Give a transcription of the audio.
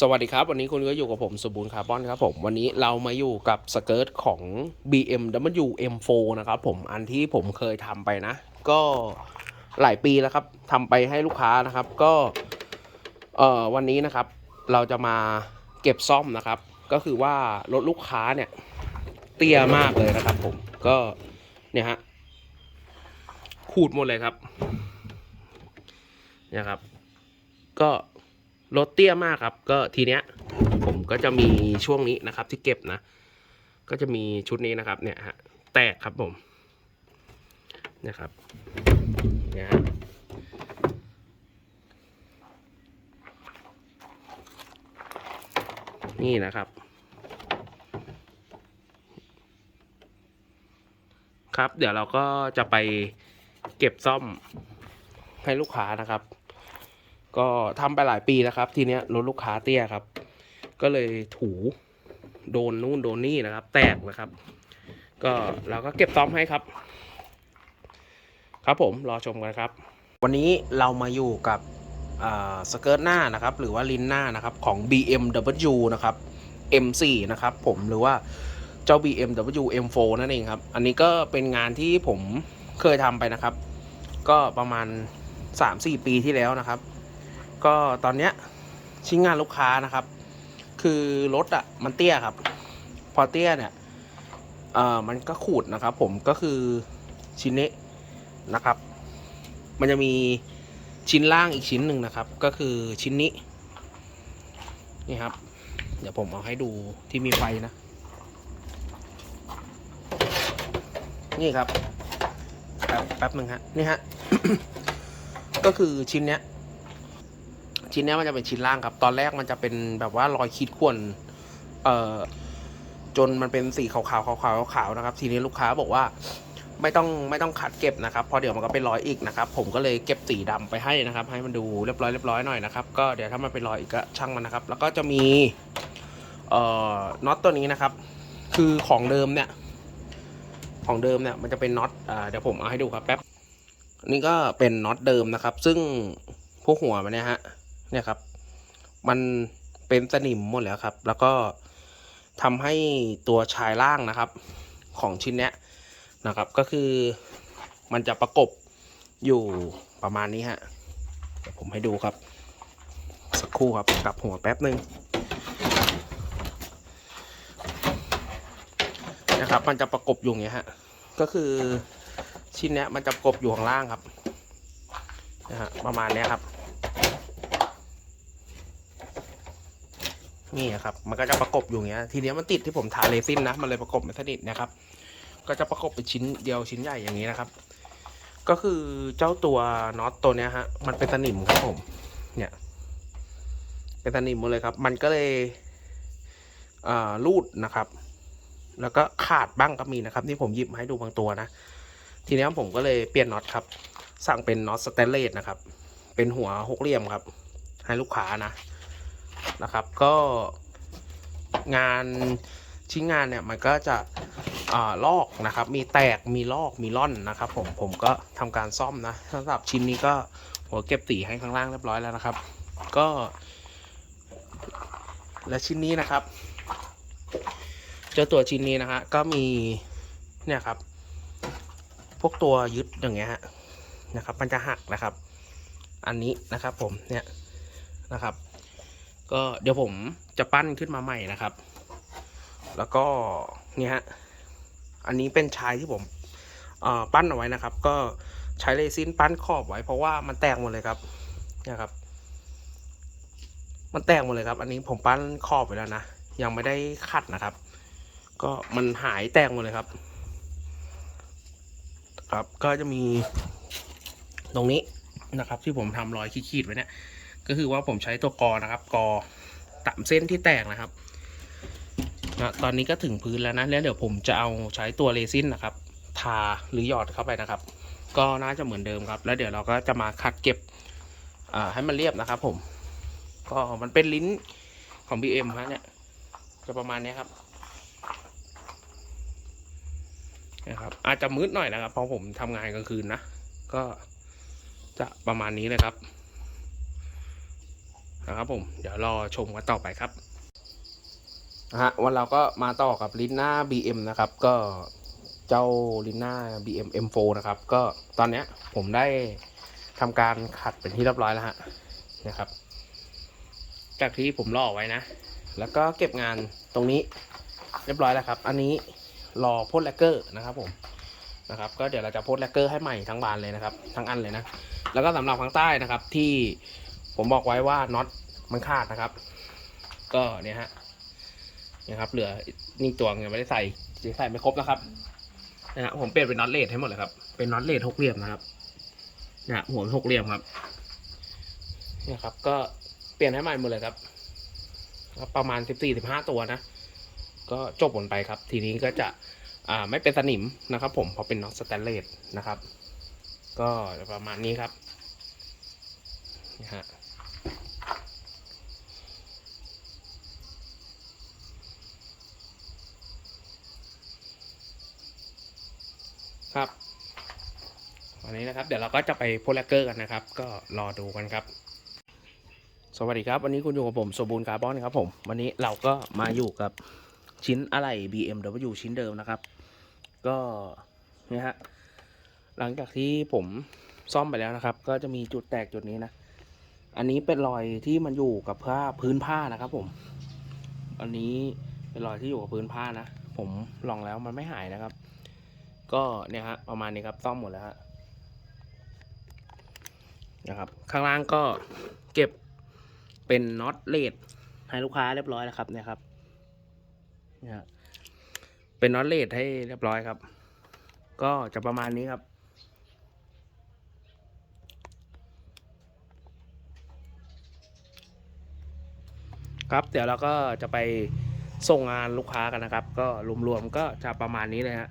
สวัสดีครับ วันนี้คุณก็อยู่กับผมสมบูรณ์คาร์บอนครับผม วันนี้เรามาอยู่กับสเกิร์ตของ BMW M4 นะครับผมอันที่ผมเคยทำไปนะ ก็หลายปีแล้วครับทำไปให้ลูกค้านะครับก็เอ่อวันนี้นะครับ เราจะมาเก็บซ่อมนะครับ ก็คือว่ารถลูกค้าเนี่ย เตี้ยมากเลยนะครับผมก็เนี่ยฮะขูดหมดเลยครับเนี่ยครับ ก็ รถเตี้ยมากครับ ก็ทีเนี้ยผมก็จะมีช่วงนี้นะครับ ที่เก็บนะ ก็จะมีชุดนี้นะครับ เนี่ยฮะแตกครับผมเนี่ยครับเนี่ยฮะนี่นะครับครับ เดี๋ยวเราก็จะไปเก็บซ่อมให้ลูกค้านะครับ ก็ทำไปหลายปีแล้วครับ ทีเนี้ยรถลูกค้าเตี้ยครับ ก็เลยถูโดนนู่นโดนนี่นะครับ แตกนะครับ ก็เราก็เก็บซ่อมให้ครับ ครับผมรอชมกันครับ วันนี้เรามาอยู่กับสเกิร์ตหน้านะครับ หรือว่าลินหน้านะครับของ BMW นะครับ M4 นะครับ ผมหรือว่าเจ้า BMW M4 นั่นเองครับ อันนี้ก็เป็นงานที่ผมเคยทำไปนะครับ ก็ประมาณ 3-4 ปีที่แล้วนะครับ ก็ตอนเนี้ยชิ้นงานลูกค้านะครับ คือรถอะ่ะมันเตี้ยครับ พอเตี้ยเนี่ยเอ่อมันก็ขูดนะครับ ผมก็คือชิ้นนี้นะครับ มันจะมีชิ้นล่างอีกชิ้นหนึ่งนะครับ ก็คือชิ้นนี้นี่ครับ เดี๋ยวผมเอาให้ดูที่มีไฟนะ นี่ครับแป๊บแป๊บหนึ่งฮะนี่ฮะ ก็คือชิ้นเนี้ย ชิ้นนี้มันจะเป็นชิ้นล่างครับ ตอนแรกมันจะเป็นแบบว่ารอยขีดข่วนเอ่อจนมันเป็นสีขาวๆขาวๆขาวๆนะครับ ทีนี้ลูกค้าบอกว่าไม่ต้องไม่ต้องขัดเก็บนะครับเพราะเดี๋ยวมันก็เป็นรอยอีกนะครับ ผมก็เลยเก็บสีดำไปให้นะครับ ให้มันดูเรียบร้อยเรียบร้อยหน่อยนะครับก็เดี๋ยวถ้ามันเป็นรอยอีกก็ช่างมันนะครับ แล้วก็จะมีเอ่อน็อตตัวนี้นะครับ คือของเดิมเนี่ยของเดิมเนี่ยมันจะเป็นน็อตอ่าเดี๋ยวผมเอาให้ดูครับแป๊บนนี้ก็เป็นน็อตเดิมนะครับ ซึ่งพวกหัวมันเนี่ยฮะ เนี่ยครับ มันเป็นสนิมหมดแล้วครับ แล้วก็ทำให้ตัวชายล่างนะครับ ของชิ้นเนี้ยนะครับ ก็คือมันจะประกบอยู่ประมาณนี้ฮะเดี๋ยวผมให้ดูครับ สักครู่ครับกลับหัวแป๊บหนึ่งนะครับ มันจะประกบอยู่อย่างเงี้ยฮะก็คือชิ้นเนี้ยมันจะประกบอยู่ข้างล่างครับนะฮะประมาณเนี้ยครับ นี่ครับ มันก็จะประกบอยู่อย่างเงี้ย ทีเนี้ยมันติดที่ผมทาเรซินนะ มันเลยประกบไม่สนิทนะครับ ก็จะประกบเป็นชิ้นเดียวชิ้นใหญ่อย่างนี้นะครับ ก็คือเจ้าตัวน็อตตัวเนี้ยฮะ มันเป็นสนิมครับผม เนี่ย เป็นสนิมหมดเลยครับ มันก็เลยอ่ารูดนะครับ แล้วก็ขาดบ้างก็มีนะครับ ที่ผมหยิบมาให้ดูบางตัวนะ ทีนี้ผมก็เลยเปลี่ยนน็อตครับ สั่งเป็นน็อตสเตนเลสนะครับ เป็นหัวหกเหลี่ยมครับ ให้ลูกค้านะ นะครับ ก็งานชิ้นงานเนี่ยมันก็จะอลอกนะครับ มีแตกมีลอกมีร่อนนะครับ ผมผมก็ทำการซ่อมนะสำหรับชิ้นนี้ก็หัวเก็บสีให้ข้างล่างเรียบร้อยแล้วนะครับ ก็ และชิ้นนี้นะครับ เจ้าตัวชิ้นนี้นะฮะก็มีเนี่ยครับ พวกตัวยึดอย่างเงี้ยฮะนะครับ มันจะหักนะครับ อันนี้นะครับ ผมเนี่ยนะครับ ก็เดี๋ยวผมจะปั้นขึ้นมาใหม่นะครับ แล้วก็เนี่ยฮะอันนี้เป็นชายที่ผมปั้นเอาไว้นะครับ ก็ใช้เรซินปั้นขอบไว้ เพราะว่ามันแตกหมดเลยครับเนี่ยครับ มันแตกหมดเลยครับ อันนี้ผมปั้นขอบไว้แล้วนะยังไม่ได้ขัดนะครับ ก็มันหายแตกหมดเลยครับ ครับก็จะมีตรงนี้นะครับ ที่ผมทำรอยขีดๆไว้เนี่ย ก็คือว่าผมใช้ตัวกอนะครับ กอตามเส้นที่แตกนะครับนะตอนนี้ก็ถึงพื้นแล้วนะแล้วเดี๋ยวผมจะเอาใช้ตัวเรซินนะครับ ทาหรือหยอดเข้าไปนะครับ ก็น่าจะเหมือนเดิมครับ แล้วเดี๋ยวเราก็จะมาคัดเก็บให้มันเรียบนะครับ ผม ก็มันเป็นลิ้นของ BM ฮะเนี่ยจะประมาณนี้ครับนะครับ อาจจะมืดหน่อยนะครับเพราะผมทำงานกลางคืนนะ ก็จะประมาณนี้เลยครับ นะครับผมเดี๋ยวรอชมกันต่อไปครับนะฮะวันเราก็มาต่อกับลิน่า BM นะครับ ก็เจ้าลิน่า BM M4 นะครับ ก็ตอนเนี้ยผมได้ทำการขัดเป็นที่เรียบร้อยแล้วฮะนะครับ จากที่ผมลอไว้นะ แล้วก็เก็บงานตรงนี้เรียบร้อยแล้วครับ อันนี้รอพ่นแลกเกอร์นะครับผมนะครับ ก็เดี๋ยวเราจะพ่นแลกเกอร์ให้ใหม่ทั้งบานเลยนะครับ ทั้งอันเลยนะ แล้วก็สำหรับข้างใต้นะครับที่ ผมบอกไว้ว่าน็อตมันขาดนะครับ ก็เนี่ยฮะนี่ยครับ เหลือนี่ตัวยังไม่ได้ใส่ยังใส่ไม่ครบนะครับนะฮะผมเปลี่ยนเป็นน็อตเลดให้หมดเลยครับ เป็นน็อตเลดหกเหลี่ยมนะครับเนี่ยหัวหกเหลี่ยมครับเนี่ยครับ ก็เปลี่ยนให้ใหม่หมดเลยครับครับประมาณสิบสี่สิบห้าตัวนะ ก็จบผลไปครับ ทีนี้ก็จะอ่าไม่เป็นสนิมนะครับ ผมเพราะเป็นน็อตสแตนเลสนะครับ ก็ประมาณนี้ครับนะฮะ ครับวันนี้นะครับ เดี๋ยวเราก็จะไปโพลแลกเกอร์กันนะครับ ก็รอดูกันครับ สวัสดีครับ วันนี้คุณอยู่กับผมสมบูรณ์คาร์บอนครับผม วันนี้เราก็มาอยู่กับชิ้นอะไหล่ BMW ชิ้นเดิมนะครับ ก็นี่ฮะหลังจากที่ผมซ่อมไปแล้วนะครับ ก็จะมีจุดแตกจุดนี้นะ อันนี้เป็นรอยที่มันอยู่กับผ้าพื้นผ้านะครับ ผม อันนี้เป็นรอยที่อยู่กับพื้นผ้านะ ผมลองแล้วมันไม่หายนะครับ ก็เนี่ยฮะประมาณนี้ครับซ่อมหมดแล้วฮะนะครับ ข้างล่างก็เก็บเป็นน็อตเลดให้ลูกค้าเรียบร้อยแล้วครับเนี่ยครับเนี่ยฮะเป็นน็อตเลดให้เรียบร้อยครับ ก็จะประมาณนี้ครับ ครับเดี๋ยวเราก็จะไปส่งงานลูกค้ากันนะครับ ก็รวมๆก็จะประมาณนี้เลยฮะ